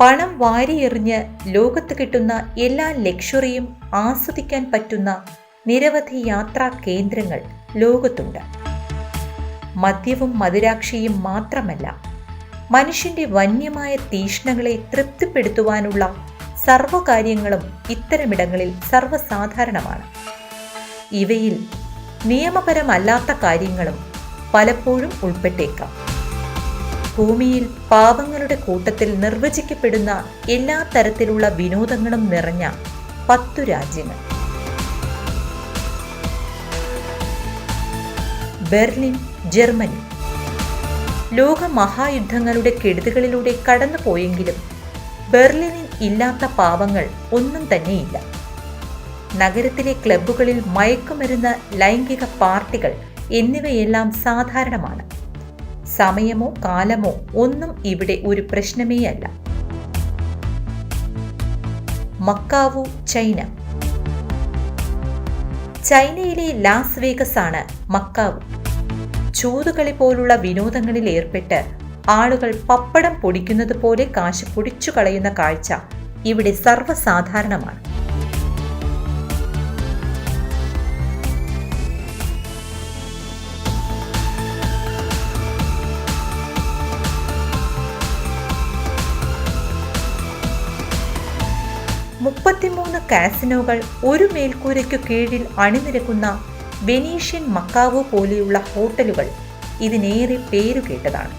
പണം വാരിയെറിഞ്ഞ് ലോകത്ത് കിട്ടുന്ന എല്ലാ ലക്ഷറിയും ആസ്വദിക്കാൻ പറ്റുന്ന നിരവധി യാത്രാ കേന്ദ്രങ്ങൾ ലോകത്തുണ്ട്. മദ്യവും മദിരാക്ഷിയും മാത്രമല്ല മനുഷ്യന്റെ വന്യമായ തീഷ്ണങ്ങളെ തൃപ്തിപ്പെടുത്തുവാനുള്ള സർവകാര്യങ്ങളും ഇത്തരമിടങ്ങളിൽ സർവസാധാരണമാണ്. ഇവയിൽ നിയമപരമല്ലാത്ത കാര്യങ്ങളും പലപ്പോഴും ഉൾപ്പെട്ടേക്കാം. ഭൂമിയിൽ പാവങ്ങളുടെ കൂട്ടത്തിൽ നിർവചിക്കപ്പെടുന്ന എല്ലാ തരത്തിലുള്ള വിനോദങ്ങളും നിറഞ്ഞ പത്തു രാജ്യങ്ങൾ. Berlin Germany. ലോക മഹായുദ്ധങ്ങളുടെ കെടുതികളിലൂടെ കടന്നുപോയെങ്കിലും ബെർലിനിൽ ഇല്ലാത്ത പാവങ്ങൾ ഒന്നും തന്നെയില്ല. നഗരത്തിലെ ക്ലബ്ബുകളിൽ മയക്കുമരുന്ന് ലൈംഗിക പാർട്ടികൾ എന്നിവയെല്ലാം സാധാരണമാണ്. സമയമോ കാലമോ ഒന്നും ഇവിടെ ഒരു പ്രശ്നമേയല്ല മക്കാവു ചൈന. ചൈനയിലെ ലാസ് വേഗസ് ആണ് മക്കാവു. ചൂതുകളി പോലുള്ള വിനോദങ്ങളിൽ ഏർപ്പെട്ട് ആളുകൾ പപ്പടം പൊടിക്കുന്നത് പോലെ കാശ് പൊടിച്ചു കളയുന്ന കാഴ്ച ഇവിടെ സർവസാധാരണമാണ്. മുപ്പത്തിമൂന്ന് കാസിനോകൾ ഒരു മേൽക്കൂരയ്ക്കു കീഴിൽ അണിനിരക്കുന്ന വെനീഷ്യൻ മക്കാവോ പോലെയുള്ള ഹോട്ടലുകൾ ഇതിനേറെ പേരുകേട്ടതാണ്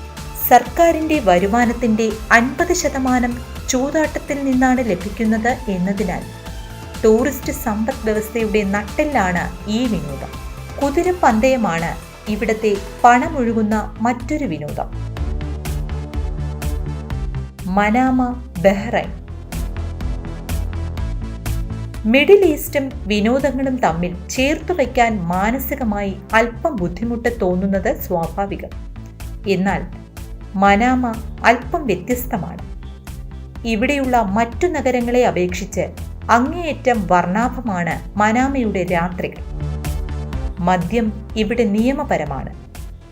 സർക്കാരിന്റെ വരുമാനത്തിന്റെ അൻപത് ശതമാനം ചൂതാട്ടത്തിൽ നിന്നാണ് ലഭിക്കുന്നത് എന്നതിനാൽ ടൂറിസ്റ്റ് സമ്പദ് വ്യവസ്ഥയുടെ നട്ടെല്ലാണ് ഈ വിനോദം. കുതിരപ്പന്തയമാണ് ഇവിടത്തെ പണമൊഴുകുന്ന മറ്റൊരു വിനോദം. Manama Bahrain. മിഡിൽ ഈസ്റ്റും വിനോദങ്ങളും തമ്മിൽ ചേർത്തു വയ്ക്കാൻ മാനസികമായി അല്പം ബുദ്ധിമുട്ട് തോന്നുന്നത് സ്വാഭാവികം. എന്നാൽ മനാമ അല്പം വ്യത്യസ്തമാണ്. ഇവിടെയുള്ള മറ്റു നഗരങ്ങളെ അപേക്ഷിച്ച് അങ്ങേയറ്റം വർണാഭമാണ് മനാമയുടെ രാത്രികൾ. മദ്യം ഇവിടെ നിയമപരമാണ്.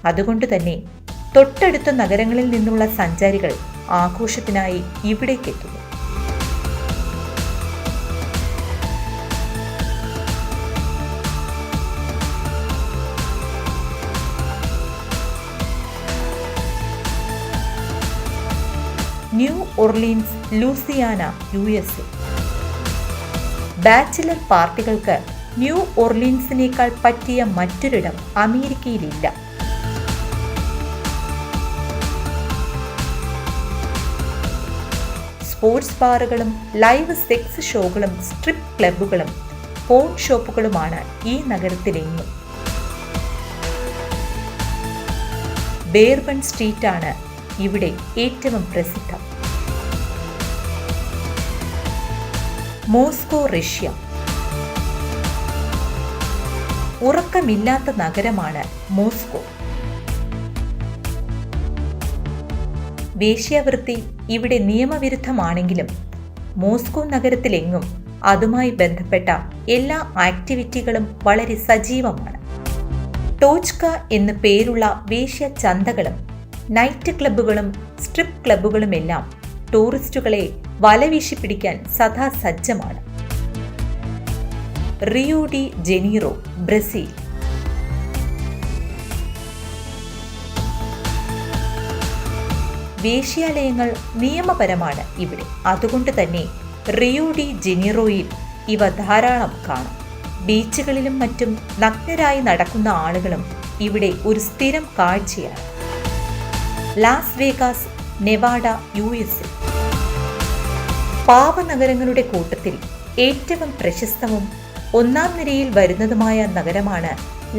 അതുകൊണ്ട് തന്നെ തൊട്ടടുത്ത നഗരങ്ങളിൽ നിന്നുള്ള സഞ്ചാരികൾ ആഘോഷത്തിനായി ഇവിടേക്കെത്തുന്നു. New Orleans Louisiana U S A. Bachelor പാർട്ടികൾക്ക് ന്യൂ ഒർലീൻസിനേക്കാൾ പറ്റിയ മറ്റൊരിടം അമേരിക്കയിലില്ല. സ്പോർട്സ് ബാറുകളും ലൈവ് സെക്സ് ഷോകളും സ്ട്രിപ്പ് ക്ലബ്ബുകളും ഫോൺ ഷോപ്പുകളുമാണ് ഈ നഗരത്തിലെങ്ങും ബേർബൺ സ്ട്രീറ്റാണ് ഇവിടെ ഏറ്റവും പ്രസിദ്ധം. Moscow Russia. ഉറക്കമില്ലാത്ത നഗരമാണ് മോസ്കോ. വേശ്യാവൃത്തി ഇവിടെ നിയമവിരുദ്ധമാണെങ്കിലും മോസ്കോ നഗരത്തിലെങ്ങും അതുമായി ബന്ധപ്പെട്ട എല്ലാ ആക്ടിവിറ്റികളും വളരെ സജീവമാണ്. ടോച്ക എന്നു പേരുള്ള വേശ്യ ചന്തകളും നൈറ്റ് ക്ലബ്ബുകളും സ്ട്രിപ്പ് ക്ലബ്ബുകളുമെല്ലാം ടൂറിസ്റ്റുകളെ വലവീശി പിടിക്കാൻ സദാ സജ്ജമാണ്. Rio de Janeiro Brazil. വേശ്യാലയങ്ങൾ നിയമപരമാണ് ഇവിടെ. അതുകൊണ്ട് തന്നെ റിയോ ഡി ജനീറോയിൽ ഇവ ധാരാളം കാണാം. ബീച്ചുകളിലും മറ്റും നഗ്നരായി നടക്കുന്ന ആളുകളും ഇവിടെ ഒരു സ്ഥിരം കാഴ്ചയാണ്. Las Vegas Nevada U S A പാവനഗരങ്ങളുടെ കൂട്ടത്തിൽ ഏറ്റവും പ്രശസ്തവും ഒന്നാം നിരയിൽ വരുന്നതുമായ നഗരമാണ്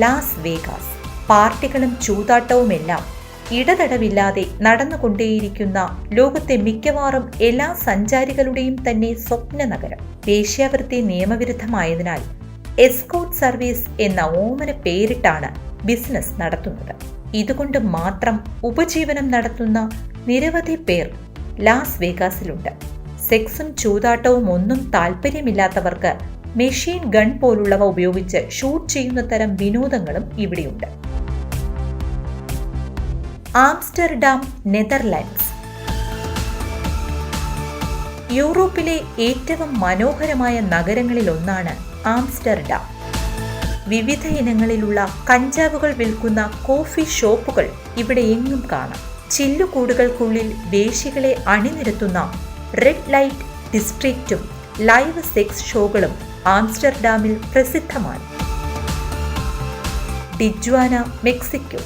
ലാസ് വേഗാസ് പാർട്ടികളും ചൂതാട്ടവുമെല്ലാം ഇടതടവില്ലാതെ നടന്നുകൊണ്ടേയിരിക്കുന്ന ലോകത്തെ മിക്കവാറും എല്ലാ സഞ്ചാരികളുടെയും തന്നെ സ്വപ്ന നഗരം. വേശ്യാവൃത്തി നിയമവിരുദ്ധമായതിനാൽ എസ്കോട്ട് സർവീസ് എന്ന ഓമന പേരിട്ടാണ് ബിസിനസ് നടത്തുന്നത്. ഇതുകൊണ്ട് മാത്രം ഉപജീവനം നടത്തുന്ന നിരവധി പേർ ലാസ് വേഗാസിലുണ്ട്. സെക്സും ചൂതാട്ടവും ഒന്നും താല്പര്യമില്ലാത്തവർക്ക് മെഷീൻ ഗൺ പോലുള്ളവ ഉപയോഗിച്ച് ഷൂട്ട് ചെയ്യുന്ന തരം വിനോദങ്ങളും ഇവിടെയുണ്ട്. Amsterdam Netherlands. യൂറോപ്പിലെ ഏറ്റവും മനോഹരമായ നഗരങ്ങളിലൊന്നാണ് ആംസ്റ്റർഡാം. വിവിധ ഇനങ്ങളിലുള്ള കഞ്ചാവുകൾ വിൽക്കുന്ന കോഫി ഷോപ്പുകൾ ഇവിടെ എങ്ങും കാണാം. ചില്ലുകൂടുകൾക്കുള്ളിൽ വേശികളെ അണിനിരത്തുന്ന റെഡ് ലൈറ്റ് ഡിസ്ട്രിക്റ്റും ലൈവ് സെക്സ് ഷോകളും ആംസ്റ്റർഡാമിൽ പ്രസിദ്ധമാണ്. Tijuana Mexico.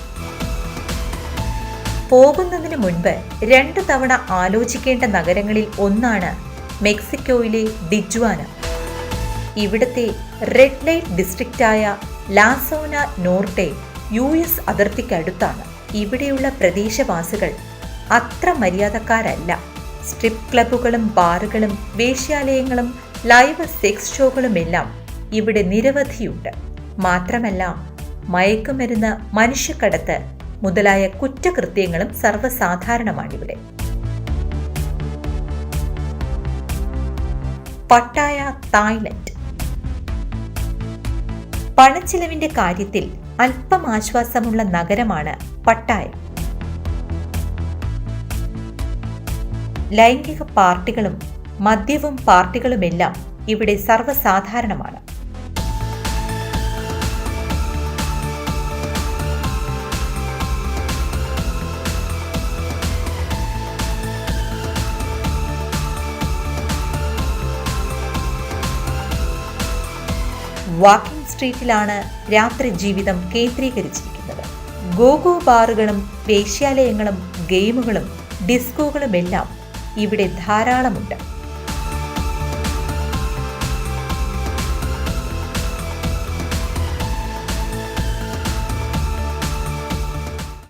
പോകുന്നതിന് മുൻപ് രണ്ട് തവണ ആലോചിക്കേണ്ട നഗരങ്ങളിൽ ഒന്നാണ് മെക്സിക്കോയിലെ ഡിജ്വാന ഇവിടുത്തെ red light ഡിസ്ട്രിക്റ്റായ La Zona Norte U S അതിർത്തിക്കടുത്താണ് ഇവിടെയുള്ള പ്രദേശവാസികൾ അത്ര മര്യാദക്കാരല്ല. സ്ട്രിപ്പ് ക്ലബ്ബുകളും ബാറുകളും വേശ്യാലയങ്ങളും ലൈവ് സെക്സ് ഷോകളുമെല്ലാം ഇവിടെ നിരവധിയുണ്ട്. മാത്രമല്ല മയക്കുമരുന്ന് മനുഷ്യക്കടത്ത് മുതലായ കുറ്റകൃത്യങ്ങളും സർവസാധാരണമാണിവിടെ. പട്ടായ തായ്ലൻഡ് പണച്ചിലവിന്റെ കാര്യത്തിൽ അല്പം ആശ്വാസമുള്ള നഗരമാണ് പട്ടായ. ലൈംഗിക പാർട്ടികളും മദ്യവും പാർട്ടികളുമെല്ലാം ഇവിടെ സർവസാധാരണമാണ്. വാക്കിംഗ് സ്ട്രീറ്റിലാണ് രാത്രി ജീവിതം കേന്ദ്രീകരിച്ചിരിക്കുന്നത്. ഗോഗോ ബാറുകളും വേശ്യാലയങ്ങളും ഗെയിമുകളും ഡിസ്കോകളുമെല്ലാം ഇവിടെ ധാരാളമുണ്ട്.